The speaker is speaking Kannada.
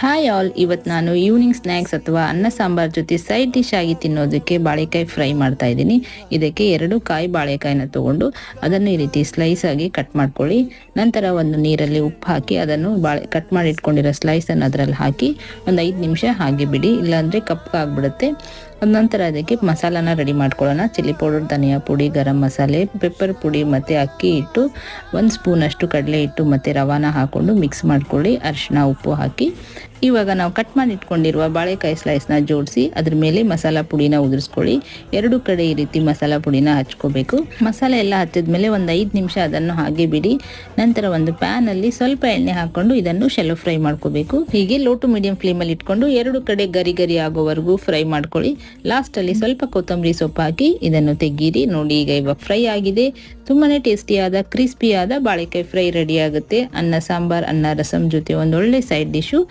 ಹಾಯ್ ಆಲ್ ಇವತ್ತು ನಾನು ಈವ್ನಿಂಗ್ ಸ್ನ್ಯಾಕ್ಸ್ ಅಥವಾ ಅನ್ನ ಸಾಂಬಾರ್ ಜೊತೆ ಸೈಡ್ ಡಿಶ್ ಆಗಿ ತಿನ್ನೋದಕ್ಕೆ ಬಾಳೆಕಾಯಿ ಫ್ರೈ ಮಾಡ್ತಾ ಇದ್ದೀನಿ. ಇದಕ್ಕೆ ಎರಡು ಕಾಯಿ ಬಾಳೆಕಾಯಿನ ತಗೊಂಡು ಅದನ್ನು ಈ ರೀತಿ ಸ್ಲೈಸ್ ಆಗಿ ಕಟ್ ಮಾಡ್ಕೊಳ್ಳಿ. ನಂತರ ಒಂದು ನೀರಲ್ಲಿ ಉಪ್ಪು ಹಾಕಿ ಅದನ್ನು ಬಾಳೆ ಕಟ್ ಮಾಡಿ ಇಟ್ಕೊಂಡಿರೋ ಸ್ಲೈಸನ್ನು ಅದರಲ್ಲಿ ಹಾಕಿ ಒಂದು ಐದು ನಿಮಿಷ ಹಾಗೆ ಬಿಡಿ. ಇಲ್ಲಾಂದರೆ ಕಪ್ಪಾಗ್ಬಿಡುತ್ತೆ ನಂತರ ಅದಕ್ಕೆ ಮಸಾಲಾನ ರೆಡಿ ಮಾಡ್ಕೊಳ್ಳೋಣ. ಚಿಲ್ಲಿ ಪೌಡರ್ ಧನಿಯಾ ಪುಡಿ, ಗರಂ ಮಸಾಲೆ ಪೆಪ್ಪರ್ ಪುಡಿ ಮತ್ತು ಅಕ್ಕಿ ಹಿಟ್ಟು, ಒಂದು ಸ್ಪೂನಷ್ಟು ಕಡಲೆ ಹಿಟ್ಟು ಮತ್ತು ರವಾನ ಹಾಕ್ಕೊಂಡು ಮಿಕ್ಸ್ ಮಾಡ್ಕೊಳ್ಳಿ. ಅರಿಶಿನ ಉಪ್ಪು ಹಾಕಿ. ಇವಾಗ ನಾವು ಕಟ್ ಮಾಡಿ ಇಟ್ಕೊಂಡಿರುವ ಬಾಳೆಕಾಯಿ ಸ್ಲೈಸ್ನ ಜೋಡಿಸಿ ಅದ್ರ ಮೇಲೆ ಮಸಾಲ ಪುಡಿನ ಉದುರಿಸ್ಕೊಳ್ಳಿ. ಎರಡು ಕಡೆ ಈ ರೀತಿ ಮಸಾಲ ಪುಡಿನ ಹಚ್ಕೋಬೇಕು. ಮಸಾಲೆ ಎಲ್ಲ ಹಚ್ಚಿದ ಮೇಲೆ ಒಂದು ಐದು ನಿಮಿಷ ಅದನ್ನು ಹಾಗೆ ಬಿಡಿ. ನಂತರ ಒಂದು ಪ್ಯಾನಲ್ಲಿ ಸ್ವಲ್ಪ ಎಣ್ಣೆ ಹಾಕೊಂಡು ಇದನ್ನು ಶೆಲೋ ಫ್ರೈ ಮಾಡ್ಕೋಬೇಕು. ಹೀಗೆ ಲೋ ಟು ಮೀಡಿಯಂ ಫ್ಲೇಮಲ್ಲಿ ಇಟ್ಕೊಂಡು ಎರಡು ಕಡೆ ಗರಿ ಗರಿ ಆಗೋವರೆಗೂ ಫ್ರೈ ಮಾಡ್ಕೊಳ್ಳಿ. ಲಾಸ್ಟಲ್ಲಿ ಸ್ವಲ್ಪ ಕೊತ್ತಂಬರಿ ಸೊಪ್ಪು ಹಾಕಿ ಇದನ್ನು ತೆಗೀರಿ. ನೋಡಿ, ಈಗ ಇವಾಗ ಫ್ರೈ ಆಗಿದೆ. ತುಂಬಾನೇ ಟೇಸ್ಟಿಯಾದ, ಕ್ರಿಸ್ಪಿಯಾದ ಬಾಳೆಕಾಯಿ ಫ್ರೈ ರೆಡಿ ಆಗುತ್ತೆ. ಅನ್ನ ಸಾಂಬಾರ್, ಅನ್ನ ರಸಂ ಜೊತೆ ಒಂದೊಳ್ಳೆ ಸೈಡ್ ಡಿಶು